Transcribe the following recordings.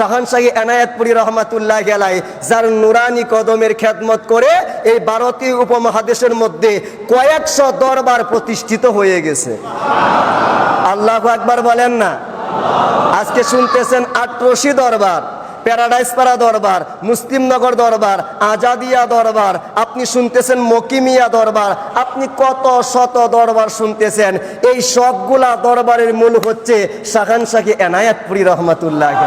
শাহানশাহী এনায়েতপুরি রহমাতুল্লাহ গেলাই যার নুরানি কদমের খেদমত করে এই ভারতীয় উপমহাদেশের মধ্যে কয়েকশো দরবার প্রতিষ্ঠিত হয়ে গেছে। আল্লাহ একবার বলেন না? আজকে শুনতেছেন আট্রসি দরবার, প্যারাডাইস পাড়া দরবার মুসলিমনগর দরবার, আজাদিয়া দরবার, আপনি শুনতেছেন মকিমিয়া দরবার, আপনি কত শত দরবার শুনতেছেন, এই সবগুলা দরবারের মূল হচ্ছে শাহান শাহী এনায়াতপুরি রহমাতুল্লাহ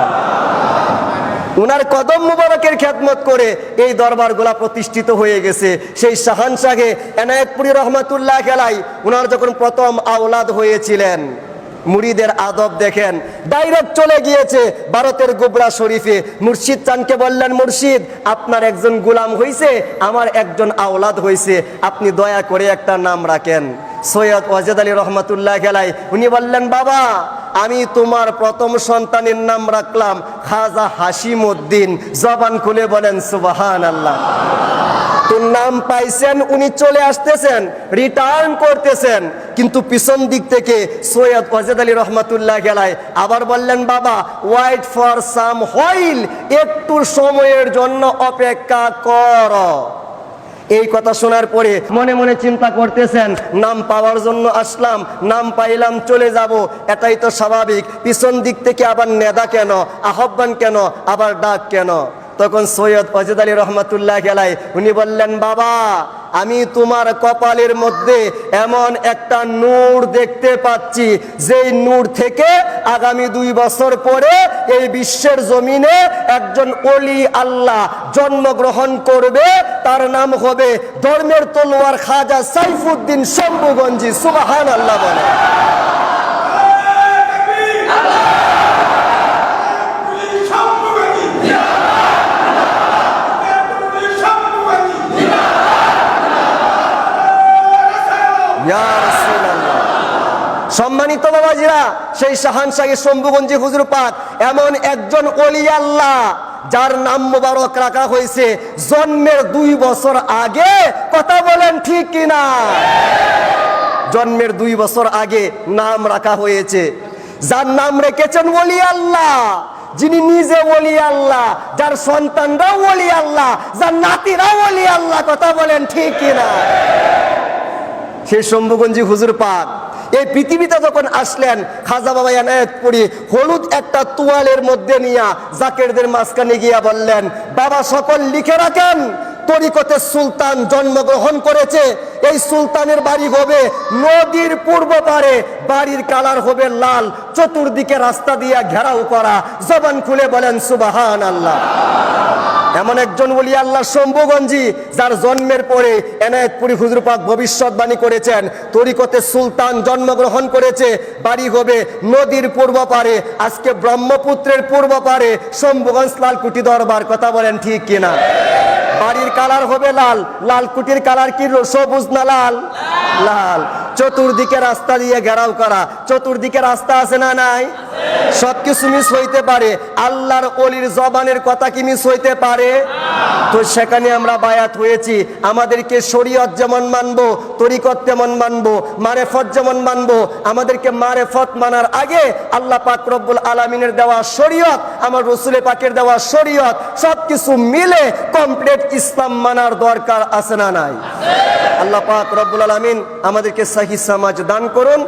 উনার কদম মুবারকের খ্যাতমত করে এই দরবারগুলা প্রতিষ্ঠিত হয়ে গেছে। সেই শাহান শাহে এনায়েতপুরি রহমাতুল্লাহ খেলাই উনার যখন প্রথম আওলাদ হয়েছিলেন মুড়িদের আদব দেখেন, ডাইরেক্ট চলে গিয়েছে ভারতের গোবরা শরীফে। মুর্শিদ চানকে বললেন, মুর্শিদ, আপনার একজন গুলাম হয়েছে আমার একজন আওলাদ হয়েছে আপনি দয়া করে একটা নাম রাখেন। সৈয়দ ওয়াজেদ আলী রহমাতুল্লাহ গেলাই উনি বললেন, বাবা আমি তোমার প্রথম সন্তানের নাম রাখলাম খাজা হাসিম উদ্দিন জবান খুলে বলেন সুবাহান আল্লাহ তোর নাম পাইছেন, উনি চলে আসতেছেন রিটার্ন করতেছেন। কিন্তু পিছন দিক থেকে সৈয়দ ওয়াজেদ আলী রহমাতুল্লাহ গেলায়, আবার বললেন, বাবা ওয়াইট ফর সাম হইল একটু সময়ের জন্য অপেক্ষা কর। এই কথা শোনার পরে মনে মনে চিন্তা করতেছেন, নাম পাওয়ার জন্য আসলাম, নাম পাইলাম, চলে যাব। এটাই তো স্বাভাবিক। পিছন দিক থেকে আবার নেদা কেন? আহ্বান কেন? আবার ডাক কেন? তখন সৈয়দ অজেদ আলী রহমতুল্লাহ গেলায় উনি বললেন, বাবা আমি তোমার কপালের মধ্যে এমন একটা নূর দেখতে পাচ্ছি, যেই নূর থেকে আগামী দুই বছর পরে এই বিশ্বের জমিনে একজন অলি আল্লাহ জন্মগ্রহণ করবে। তার নাম হবে ধর্মের তলোয়ার খাজা সাইফুদ্দিন শম্ভুগঞ্জি সুবাহান আল্লাহ বলে। সম্মানিত বাবাজিরা সেই শাহান শাহী শম্ভুগঞ্জি হুজুর পাক, এমন একজন অলি আল্লাহ, যার নাম মোবারক রাখা হয়েছে, জন্মের দুই বছর আগে, কথা বলেন ঠিক কিনা? জন্মের দুই বছর আগে নাম রাখা হয়েছে। যার নাম রেখেছেন ওলি আল্লাহ, যিনি নিজে ওলি আল্লাহ, যার সন্তানরাও ওলি আল্লাহ, যার নাতিরাও ওলি আল্লাহ, কথা বলেন ঠিক কিনা? সেই শম্ভুগঞ্জি হুজুর পাক। এই পৃথিবীতে যখন আসলেন, খাজা বাবা এনায়তপুরি হলুদ একটা তোয়ালের মধ্যে নিয়া জাকেরদের মাঝখানে গিয়া বললেন, বাবা, সকল লিখে রাখেন। তরিকতে সুলতান জন্মগ্রহণ করেছে। এই সুলতানের বাড়ি হবে নদীর পূর্ব পারে। বাড়ির কালার হবে লাল। চতুর্দিকে রাস্তা দিয়া ঘেরাও করা। জবান খুলে বলেন সুবাহান আল্লাহ এমন একজন বলি আল্লাহ শম্ভুগঞ্জি, যার জন্মের পরে এনায়েতপুরি হুজুর পাক ভবিষ্যৎবাণী করেছেন। তরিকতে সুলতান জন্মগ্রহণ করেছে। বাড়ি হবে নদীর পূর্ব পারে। আজকে ব্রহ্মপুত্রের পূর্ব পারে। শম্ভুগঞ্জ লালকুটি দরবার, কথা বলেন ঠিক কিনা? বাড়ির কালার হবে লাল। লাল কুটির কালার কি? সবুজ না লাল? লাল। চতুর্দিকে রাস্তা দিয়ে ঘেরাও করা। চতুর্দিকে রাস্তা আছে না নাই? সবকিছু মিস হইতে পারে। আল্লাহর অলির জবানের কথা কি মিস হইতে পারে? তো সেখানে আমরা বায়াত হয়েছি। আমাদেরকে শরীয়ত যেমন মানবো, তরিকত যেমন মানবো, মারেফত যেমন মানবো, আমাদেরকে মারেফত মানার আগে আল্লাহ পাক রব্বুল আলমিনের দেওয়া শরীয়ত, আমার রসুলে পাকের দেওয়া শরীয়ত, সবকিছু মিলে কমপ্লিট ইসলাম মানার দরকার আছে না নাই? আল্লাহ পাক রব্বুল আলমিন আমাদেরকে সাহি সমাজ দান করুন।